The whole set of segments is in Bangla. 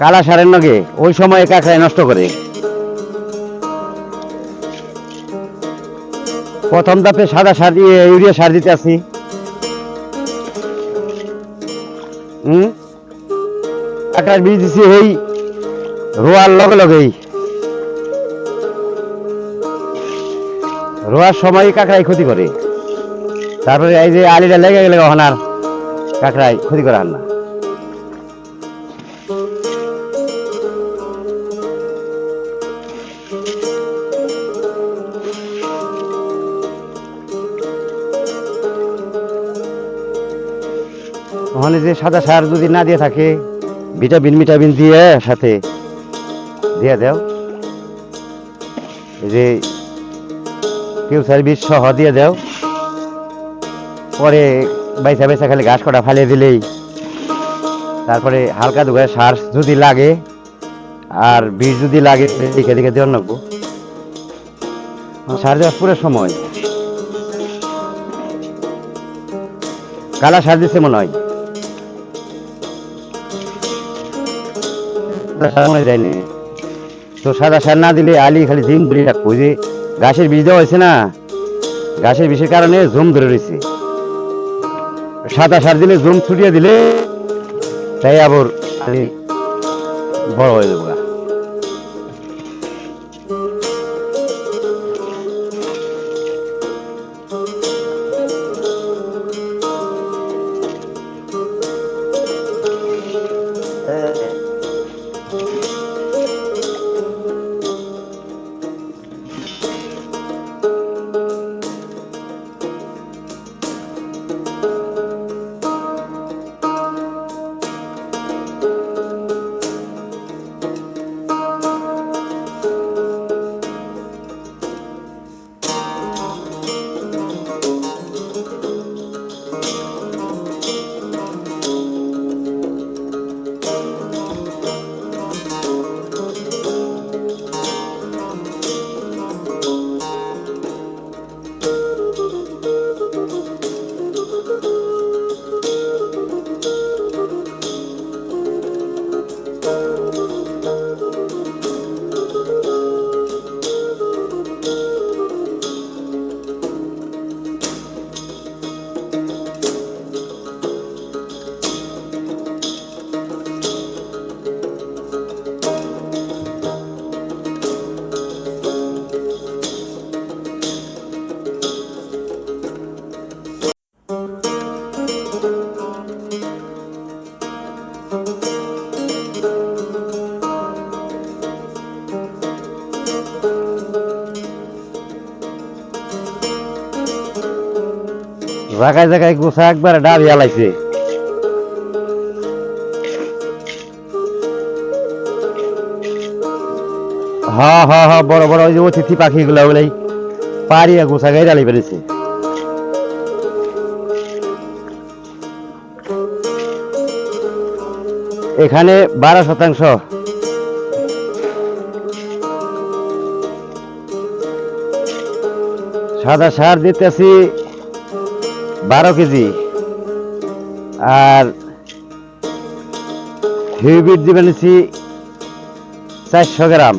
কালা সারের নগে ওই সময় কাঁকড়ায় নষ্ট করে। প্রথম ধাপে সাদা সার ইউরিয়া সার দিতে আসি। বীজ দিছি এই রোয়ার লগে লগেই। রোয়ার সময় কাঁকড়াই ক্ষতি করে। তারপরে এই যে আলিটা লেগে গেলে কখন আর কাঁকড়াই ক্ষতি করে না। ওখানে যে সাদা সার যদি না দিয়ে থাকে, ভিটামিন ভিটামিন দিয়ে সাথে দিয়ে দাও। যে কেউ সার্ভিস সহ দিয়ে দাও। পরে বাইসা বাইসা খালি ঘাস কটা ফালিয়ে দিলেই। তারপরে হালকা দুগায় সার যদি লাগে, আর বীজ যদি লাগে দেখে দেখে দেওয়ার নাকবো সার দেওয়ার পুরো সময়। কালা সার দিচ্ছে মনে হয়। তো সাদা সার না দিলে আলি খালি জিম ধরে রাখব। যে ঘাসের বীজ দেওয়া হয়েছে না, ঘাসের বিষের কারণে জম ধরে রয়েছে। সাদা সার দিলে জম ছুটিয়ে দিলে তাই আবার বড় হয়ে যাব জায়গায় জায়গায় গোসা একবার ডাবি আলাইছে। হা হা হা, বড় বড় ওই যে অতিথি পাখিগুলো ওগুলাই পারিয়া গোসা গাই ডালি পেরেছে এখানে বারো শতাংশ। সাদা সার দিতেছি। বারো কেজি। আর হিউবিট দিবেছি চারশো গ্রাম।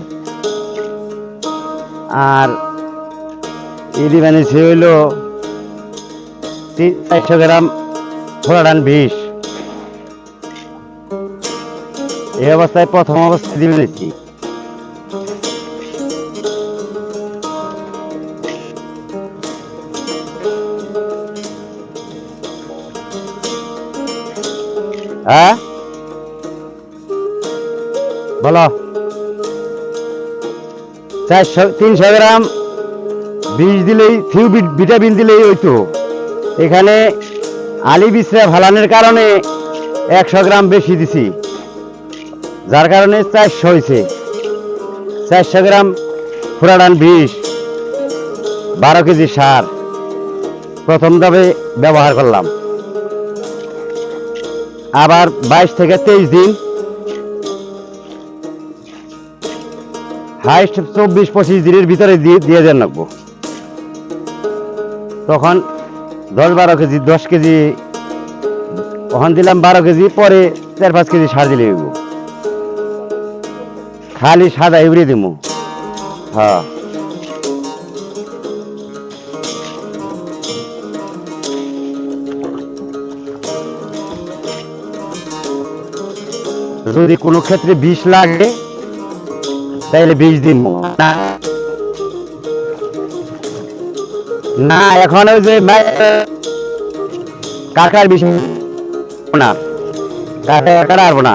আর ই দিবেছি হইল চারশো গ্রাম ফোড়ান বিষ। এই অবস্থায় প্রথম অবস্থায় দিবে নিচ্ছি। হ্যাঁ? বলো। চারশো তিনশো গ্রাম বীজ দিলেই থিউ ভিটামিন দিলেই ওই তো। এখানে আলি বিশ্রা ফালানোর কারণে একশো গ্রাম বেশি দিছি। যার কারণে চারশো হয়েছে চারশো গ্রাম ফুরাডান বিষ, বারো কেজি সার। প্রথম ধাপে ব্যবহার করলাম। আবার বাইশ থেকে তেইশ দিন। হাইস্ট চব্বিশ পঁচিশ দিনের ভিতরে দিয়ে দেন রাখব তখন দশ বারো কেজি, দশ কেজি ওখান দিলাম বারো কেজি, পরে চার পাঁচ কেজি সার দিলে খালি সাদা ইউরি দিমু। হ্যাঁ। যদি কোনো ক্ষেত্রে বিষ লাগে তাহলে বিষ দিন। না। এখন ওই যে কাকার বিষ না। কাকা কাটা আসব না?